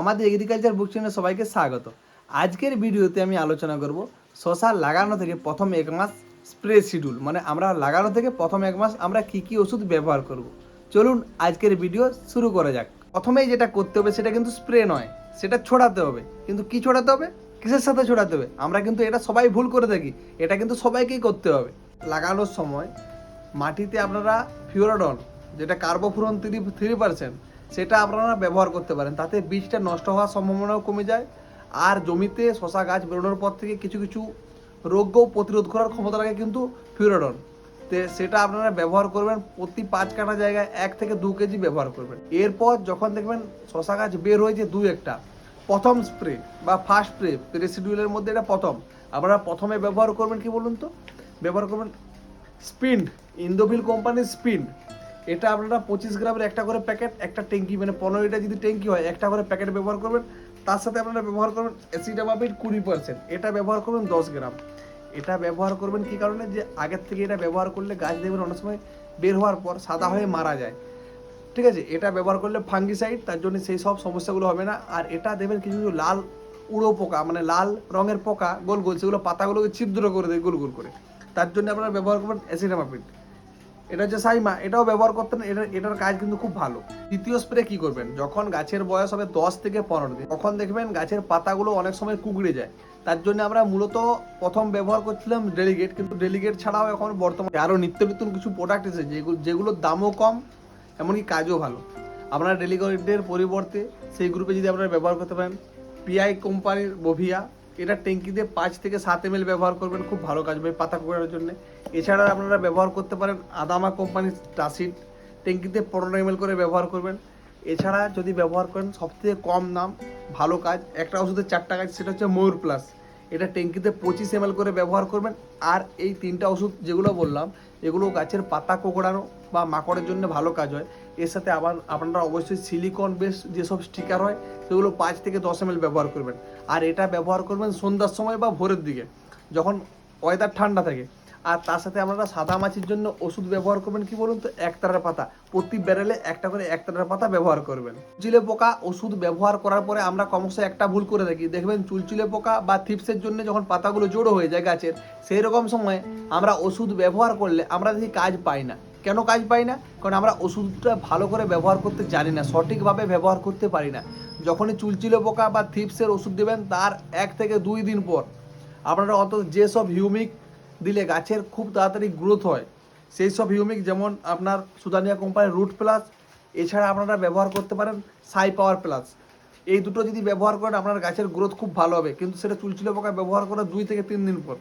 আমাদের এগ্রিকালচার বুক চ্যানেলে সবাইকে স্বাগত। আজকের ভিডিওতে আমি আলোচনা করব শশা লাগানো থেকে প্রথম এক মাস স্প্রে শিডিউল মানে আমরা লাগানো থেকে প্রথম এক মাস আমরা কি কি ওষুধ ব্যবহার করব। চলুন আজকের ভিডিও শুরু করা যাক। প্রথমেই যেটা করতে হবে সেটা কিন্তু স্প্রে নয়, সেটা ছড়াতে হবে। কিন্তু কি ছড়াতে হবে? কিসের সাথে ছড়াতে হবে? আমরা কিন্তু এটা সবাই ভুল করে থাকি, এটা কিন্তু সবাইকেই করতে হবে। লাগানোর সময় মাটিতে আপনারা ফিওরাডন যেটা কার্বোফুরন থ্রি থ্রি পার্সেন্ট সেটা আপনারা ব্যবহার করতে পারেন। তাতে বীজটা নষ্ট হওয়ার সম্ভাবনাও কমে যায় আর জমিতে শশা গাছ বেরোনোর পর থেকে কিছু কিছু রোগও প্রতিরোধ করার ক্ষমতা রাখে কিন্তু ফিওরাডন তে সেটা আপনারা ব্যবহার করবেন প্রতি পাঁচ কাঠা জায়গায় এক থেকে দু কেজি ব্যবহার করবেন। এরপর যখন দেখবেন শশা গাছ বের হয়েছে দু একটা, প্রথম স্প্রে বা ফার্স্ট স্প্রে, রেসিডুয়ালের মধ্যে এটা প্রথম। আপনারা প্রথমে ব্যবহার করবেন কি বলুন তো? ব্যবহার করবেন স্পিন্ড ইন্দোভিল কোম্পানির স্পিন্ড। এটা আপনারা পঁচিশ গ্রামের একটা করে প্যাকেট, একটা ট্যাঙ্কি মানে পনেরোটা যদি ট্যাঙ্কি হয়, একটা করে প্যাকেট ব্যবহার করবেন। তার সাথে আপনারা ব্যবহার করবেন অ্যাসিডামাপিড কুড়ি পার্সেন্ট এটা ব্যবহার করবেন দশ গ্রাম। এটা ব্যবহার করবেন কি কারণে? যে আগের থেকে এটা ব্যবহার করলে গাছ দেখবেন অনেক সময় বের হওয়ার পর সাদা হয়ে মারা যায়। ঠিক আছে? এটা ব্যবহার করলে ফাঙ্গিসাইড তার জন্য সেই সব সমস্যাগুলো হবে না। আর এটা দেবেন কিছু কিছু লাল উড়ো পোকা মানে লাল রঙের পোকা, গোল গোল, সেগুলো পাতাগুলোকে ছিদ্র করে দেয় গোল গোল করে। তার জন্য আপনারা ব্যবহার করবেন অ্যাসিডামাপিড এটা হচ্ছে সাইমা, এটাও ব্যবহার করতেন এটা, এটার কাজ কিন্তু খুব ভালো। দ্বিতীয় স্প্রে কি করবেন? যখন গাছের বয়স হবে দশ থেকে পনেরো দিন, তখন দেখবেন গাছের পাতাগুলো অনেক সময় কুকড়ে যায়। তার জন্য আমরা মূলত প্রথম ব্যবহার করছিলাম ডেলিগেট কিন্তু ডেলিগেট ছাড়াও এখন বর্তমানে আরও নিত্য নতুন কিছু প্রোডাক্ট এসেছে, যেগুলো, যেগুলোর দামও কম, এমনকি কাজও ভালো। আপনারা ডেলিগেটের পরিবর্তে সেই গ্রুপে যদি আপনারা ব্যবহার করতে পারেন পিআই কোম্পানির বোভিয়া এটা ট্যাঙ্কিতে পাঁচ থেকে সাত এম ব্যবহার করবেন, খুব ভালো কাজ হবে পাতা কুড়ানোর জন্য। এছাড়া আপনারা ব্যবহার করতে পারেন আদামা কোম্পানির টাসিড ট্যাঙ্কিতে পনেরো এম করে ব্যবহার করবেন। এছাড়া যদি ব্যবহার করেন, সবথেকে কম দাম, ভালো কাজ। একটা ওষুধের চারটা কাজ সেটা হচ্ছে ময়ূর প্লাস এটা ট্যাঙ্কিতে পঁচিশ এম করে ব্যবহার করবেন। আর এই তিনটা ওষুধ যেগুলো বললাম, এগুলো গাছের পাতা কোকড়ানো বা মাকড়ের জন্য ভালো কাজ হয়। এর সাথে আবার আপনারা অবশ্যই সিলিকন বেস যেসব স্টিকার হয়, সেগুলো পাঁচ থেকে দশ এম ব্যবহার করবেন। আর এটা ব্যবহার করবেন সন্ধ্যার সময় বা ভোরের দিকে, যখন ওয়েদার ঠান্ডা থাকে। আর তার সাথে আপনারা সাদা মাছির জন্য ওষুধ ব্যবহার করবেন কি বলুন তো? একতারার পাতা। প্রতি ব্যারেলে একটা করে একতারার পাতা ব্যবহার করবেন। চুলচুলে পোকা ওষুধ ব্যবহার করার পরে আমরা ক্রমশ একটা ভুল করে থাকি। দেখবেন চুলচুলে পোকা বা থিপসের জন্য যখন পাতাগুলো জড়ো হয়ে যায় গাছের সেই রকম সময় আমরা ওষুধ ব্যবহার করলে আমরা দেখি কাজ পাই না। কেন কাজ পাই না? কারণ আমরা ওষুধটা ভালো করে ব্যবহার করতে জানি না, সঠিকভাবে ব্যবহার করতে পারি না। যখনই চুলচুলে পোকা বা থিপসের ওষুধ দেবেন, তার এক থেকে দুই দিন পর আপনারা অন্তত যেসব হিউমিক দিলে গাছের খুব তাড়াতাড়ি গ্রোথ হয়। সেই সব হিউমিক যেমন আপনার সুদানিয়া কোম্পানির রুট প্লাস এছাড়া আপনারা ব্যবহার করতে পারেন সাই পাওয়ার প্লাস এই দুটো যদি ব্যবহার করেন, আপনার গাছের গ্রোথ খুব ভালো হবে। কিন্তু সেটা চুলচুলে পোকা ব্যবহার করার দুই থেকে তিন দিন পর।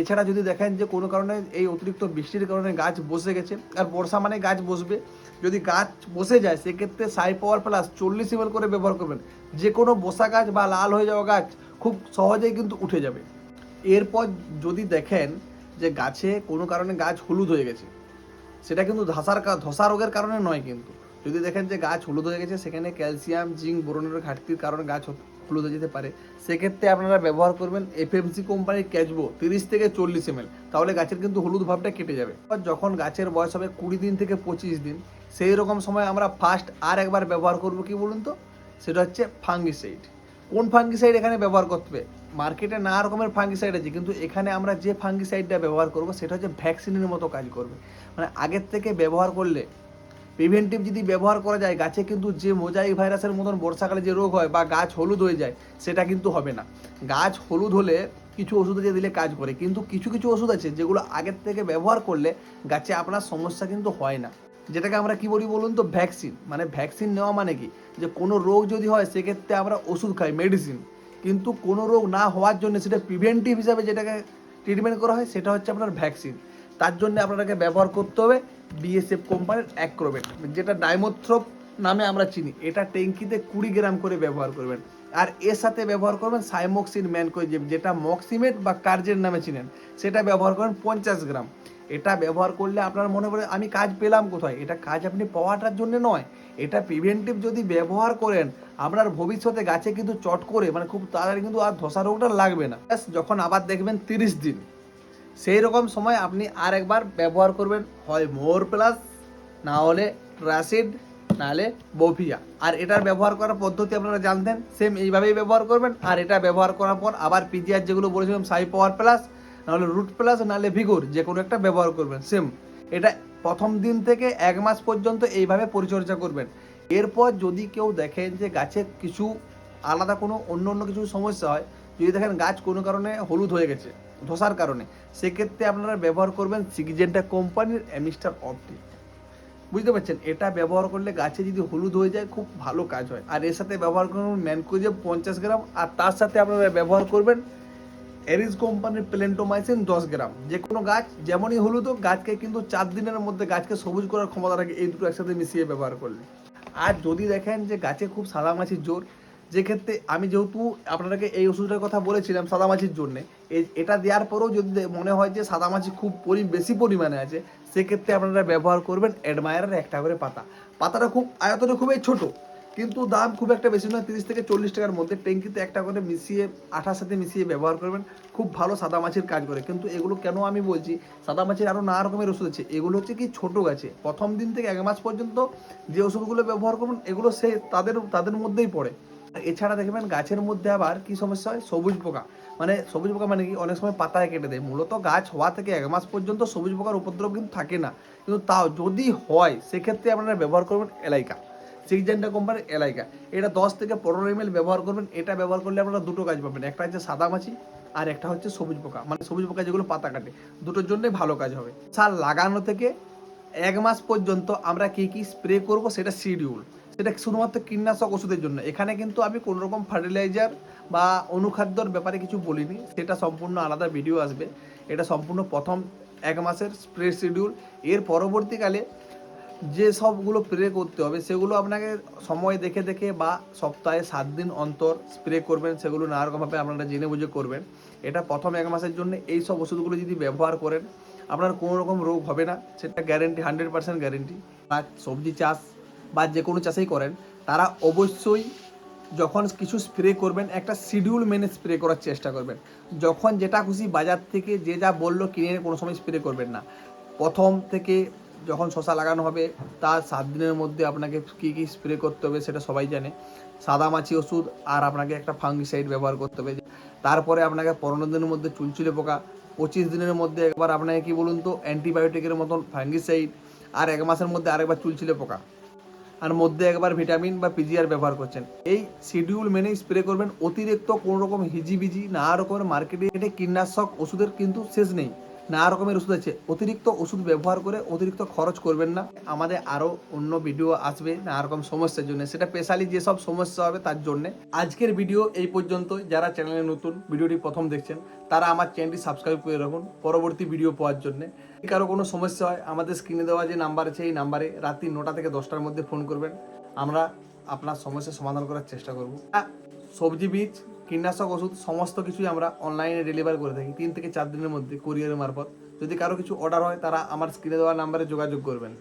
এছাড়া যদি দেখেন যে কোনো কারণে এই অতিরিক্ত বৃষ্টির কারণে গাছ বসে গেছে, আর বর্ষা মানে গাছ বসবে। যদি গাছ বসে যায়, সেক্ষেত্রে সাই পাওয়ার প্লাস চল্লিশ এমএল করে ব্যবহার করবেন। যে কোনো বসা গাছ বা লাল হয়ে যাওয়া গাছ খুব সহজেই কিন্তু উঠে যাবে। এরপর যদি দেখেন যে গাছে কোনো কারণে গাছ হলুদ হয়ে গেছে। সেটা কিন্তু ধসার ধসা রোগের কারণে নয় কিন্তু। যদি দেখেন যে গাছ হলুদ হয়ে গেছে, সেখানে ক্যালসিয়াম, জিঙ্ক, বোরনের ঘাটতির কারণে গাছ হলুদ হয়ে যেতে পারে। সেক্ষেত্রে আপনারা ব্যবহার করবেন এফএমসি কোম্পানির ক্যাচবো তিরিশ থেকে চল্লিশ এম তাহলে গাছের কিন্তু হলুদ ভাবটা কেটে যাবে। যখন গাছের বয়স হবে কুড়ি দিন থেকে পঁচিশ দিন, সেই রকম সময় আমরা ফার্স্ট আর একবার ব্যবহার করব কি বলুন তো? সেটা হচ্ছে ফাঙ্গিসাইড কোন ফাঙ্গিসাইড এখানে ব্যবহার করতে হবে? মার্কেটে নানা রকমের ফাঙ্গিসাইড আছে, কিন্তু এখানে আমরা যে ফাঙ্গিসাইডটা ব্যবহার করব, সেটা হচ্ছে ভ্যাকসিনের মতো কাজ করবে। মানে আগের থেকে ব্যবহার করলে প্রিভেন্টিভ যদি ব্যবহার করা যায়, গাছে কিন্তু যে মোজাইক ভাইরাসের মতন বর্ষাকালে যে রোগ হয় বা গাছ হলুদ হয়ে যায়, সেটা কিন্তু হবে না। গাছ হলুদ হলে কিছু ওষুধ দিয়ে দিলে কাজ করে, কিন্তু কিছু কিছু ওষুধ আছে যেগুলো আগের থেকে ব্যবহার করলে গাছে আপনার সমস্যা কিন্তু হয় না। যেটাকে আমরা কি বলি বলুন তো? ভ্যাকসিন মানে ভ্যাকসিন নেওয়া মানে কি? যে কোনো রোগ যদি হয়, সেক্ষেত্রে আমরা ওষুধ খাই মেডিসিন কিন্তু কোনো রোগ না হওয়ার জন্য সেটা প্রিভেন্টিভ হিসাবে যেটাকে ট্রিটমেন্ট করা হয়, সেটা হচ্ছে আপনার ভ্যাকসিন তার জন্য আপনাকে ব্যবহার করতে হবে বিএসএফ কোম্পানির অ্যাক্রোবেট যেটা ডাইমোথ্রোপ নামে আমরা চিনি। এটা ট্যাঙ্কিতে কুড়ি গ্রাম করে ব্যবহার করবেন। আর এর সাথে ব্যবহার করবেন সাইমোক্সিন ম্যানকোজেব যেটা মক্সিমেট বা কার্জের নামে চিনেন। সেটা ব্যবহার করেন পঞ্চাশ গ্রাম। এটা ব্যবহার করলে আপনার মনে পড়ে, আমি কাজ পেলাম কোথায়? এটা কাজ আপনি পাওয়াটার জন্য নয়। এটা প্রিভেন্টিভ যদি ব্যবহার করেন, আপনার ভবিষ্যতে গাছে কিন্তু চট করে মানে খুব তাড়াতাড়ি কিন্তু আর ধসা রোগটা লাগবে না। যখন আবার দেখবেন তিরিশ দিন। সেই রকম সময় আপনি আর একবার ব্যবহার করবেন, হয় মোর প্লাস, না হলে ট্রাসিড নাহলে বফিয়া। আর এটার ব্যবহার করার পদ্ধতি আপনারা জানতেন সেম এইভাবেই ব্যবহার করবেন। আর এটা ব্যবহার করার পর আবার পিজিআর যেগুলো বলেছিলাম সাই পাওয়ার প্লাস নাহলে রুট প্লাস নাহলে ভিগোর যে কোনো একটা ব্যবহার করবেন সেম এটা প্রথম দিন থেকে এক মাস পর্যন্ত এইভাবে পরিচর্যা করবেন। এরপর যদি কেউ দেখেন যে গাছে কিছু আলাদা কোনো অন্য অন্য কিছু সমস্যা হয়, যদি দেখেন গাছ কোনো কারণে হলুদ হয়ে গেছে, ধসার কারণে, সেক্ষেত্রে আপনারা ব্যবহার করবেন সিগজেন্টা কোম্পানির অ্যামিস্টার অপটি বুঝতে পারছেন? এটা ব্যবহার করলে গাছে যদি হলুদ হয়ে যায়, খুব ভালো কাজ হয়। আর এর সাথে ব্যবহার করবেন ম্যানকোজেব পঞ্চাশ গ্রাম, আর তার সাথে আপনারা ব্যবহার করবেন এরিস কোম্পানির প্লেন্টোমাইসিন দশ গ্রাম। যে কোনো গাছ, যেমনই হলুদ গাছকে কিন্তু চার দিনের মধ্যে গাছকে সবুজ করার ক্ষমতা রাখে। এই দুটো একসাথে মিশিয়ে ব্যবহার করলে। আর যদি দেখেন যে গাছে খুব সাদা মাছির জোর যেক্ষেত্রে আমি যেহেতু আপনাদেরকে এই ওষুধটার কথা বলেছিলাম, সাদা সাদামাছির জন্য এটা দেওয়ার পরেও যদি মনে হয় যে সাদামাছি খুব পরি, বেশি পরিমাণে আছে, সেক্ষেত্রে আপনারা ব্যবহার করবেন অ্যাডমায়ারের একটা করে পাতা। পাতাটা খুব, আয়তনে খুবই ছোট। কিন্তু দাম খুব একটা বেশি নয়, তিরিশ থেকে চল্লিশ টাকার মধ্যে। ট্যাঙ্কিতে একটা করে মিশিয়ে, আঠার সাথে মিশিয়ে ব্যবহার করবেন। খুব ভালো সাদা মাছির কাজ করে। কিন্তু এগুলো কেন আমি বলছি, সাদা মাছির আরও নানা রকমের ওষুধ আছে। এগুলো হচ্ছে কি ছোট গাছে। প্রথম দিন থেকে এক মাস পর্যন্ত যে ওষুধগুলো ব্যবহার করবেন, এগুলো সে তাদের তাদের মধ্যেই পড়ে। এছাড়া দেখবেন গাছের মধ্যে আবার কি সমস্যা হয়? সবুজ পোকা। মানে সবুজ পোকা মানে কি? অনেক সময় পাতায় কেটে দেয়। মূলত গাছ হওয়া থেকে এক মাস পর্যন্ত সবুজ পোকার উপদ্রব কিন্তু থাকে না। কিন্তু তাও যদি হয়, সেক্ষেত্রে আপনারা ব্যবহার করবেন এলাইকা। সিক্সজেন্টা কোম্পানির এলাইকা। এটা দশ থেকে পনেরো এম ব্যবহার করবেন, এটা ব্যবহার করলে আপনারা দুটো কাজ পাবেন। একটা হচ্ছে সাদা মাছি আর একটা হচ্ছে সবুজ পোকা। মানে সবুজ পোকা যেগুলো পাতা কাটে, দুটোর জন্যই ভালো কাজ হবে। সার লাগানো থেকে এক মাস পর্যন্ত আমরা কি কি স্প্রে করব সেটা শিডিউল। সেটা শুধুমাত্র কীটনাশক ওষুধের জন্য। এখানে কিন্তু আমি কোনো রকম ফার্টিলাইজার বা অনুখাদ্যর ব্যাপারে কিছু বলিনি। সেটা সম্পূর্ণ আলাদা ভিডিও আসবে। এটা সম্পূর্ণ প্রথম এক মাসের স্প্রে শিডিউল। এর পরবর্তীকালে যে সবগুলো স্প্রে করতে হবে, সেগুলো আপনাকে সময় দেখে দেখে বা সপ্তাহে সাত দিন অন্তর স্প্রে করবেন, সেগুলো নানা রকমভাবে আপনারা জেনে বুঝে করবেন। এটা প্রথম এক মাসের জন্য এই সব ওষুধগুলো যদি ব্যবহার করেন, আপনার কোনো রকম রোগ হবে না, সেটা গ্যারেন্টি হান্ড্রেড পার্সেন্ট গ্যারেন্টি বা সবজি চাষ বা যে কোনো চাষেই করেন, তারা অবশ্যই যখন কিছু স্প্রে করবেন, একটা শিডিউল মেনে স্প্রে করার চেষ্টা করবেন। যখন যেটা খুশি বাজার থেকে যে যা বলল কিনে কোনো সময় স্প্রে করবেন না। প্রথম থেকে যখন শশা লাগানো হবে, তার সাত দিনের মধ্যে আপনাকে কী কী স্প্রে করতে হবে সেটা সবাই জানে। সাদা মাছি ওষুধ আর আপনাকে একটা ফাঙ্গিসাইড ব্যবহার করতে হবে। তারপরে আপনাকে পনেরো দিনের মধ্যে চুলচুলে পোকা, পঁচিশ দিনের মধ্যে একবার আপনাকে কি বলুন তো অ্যান্টিবায়োটিকের মতন ফাঙ্গিসাইড আর এক মাসের মধ্যে আরেকবার চুলচুলে পোকা। আর মধ্যে একবার ভিটামিন বা পিজিআর ব্যবহার করছেন। এই শিডিউল মেনে স্প্রে করবেন। অতিরিক্ত কোনো রকম হিজিবিজি, নানা রকমের মার্কেটে কীটনাশক ওষুধের কিন্তু শেষ নেই। নানা রকমের ওষুধ আছে। অতিরিক্ত ওষুধ ব্যবহার করে অতিরিক্ত খরচ করবেন না। আমাদের আরও অন্য ভিডিও আসবে, নানা রকম সমস্যার জন্য। সেটা স্পেশালি যেসব সমস্যা হবে তার জন্য। আজকের ভিডিও এই পর্যন্ত যারা চ্যানেলে নতুন ভিডিওটি প্রথম দেখছেন, তারা আমার চ্যানেলটি সাবস্ক্রাইব করে রাখুন পরবর্তী ভিডিও পাওয়ার জন্য। কারও কোনো সমস্যা হয়, আমাদের স্ক্রিনে দেওয়া যে নাম্বার আছে, এই নাম্বারে রাত্রি নটা থেকে দশটার মধ্যে ফোন করবেন। আমরা আপনার সমস্যার সমাধান করার চেষ্টা করব। সবজি বীজ কীটনাশক ওষুধ সমস্ত কিছুই আমরা অনলাইনে ডেলিভারি করে থাকি। তিন থেকে চার দিনের মধ্যে কুরিয়ারের মারফত। যদি কারও কিছু অর্ডার হয়, তারা আমার স্ক্রিনে দেওয়া নাম্বারে যোগাযোগ করবেন।